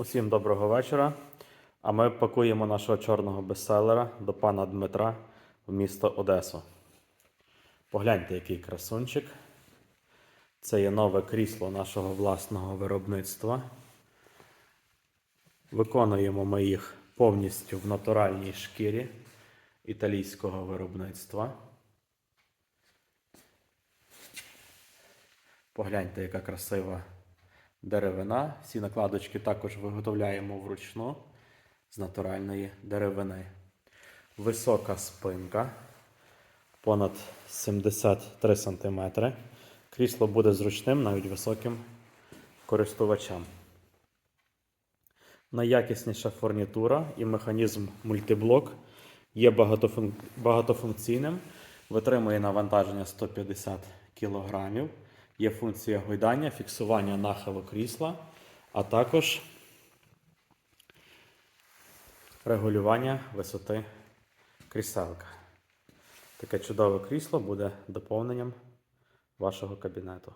Усім доброго вечора. А ми пакуємо нашого чорного бестселера до пана Дмитра в місто Одесу. Погляньте, який красунчик. Це є нове крісло нашого власного виробництва. Виконуємо ми їх повністю в натуральній шкірі італійського виробництва. Погляньте, яка красива деревина. Всі накладочки також виготовляємо вручну з натуральної деревини. Висока спинка, понад 73 см. Крісло буде зручним, навіть високим користувачам. Найякісніша фурнітура і механізм мультиблок є багатофункційним, витримує навантаження 150 кг. Є функція гойдання, фіксування нахилу крісла, а також регулювання висоти кріселка. Таке чудове крісло буде доповненням вашого кабінету.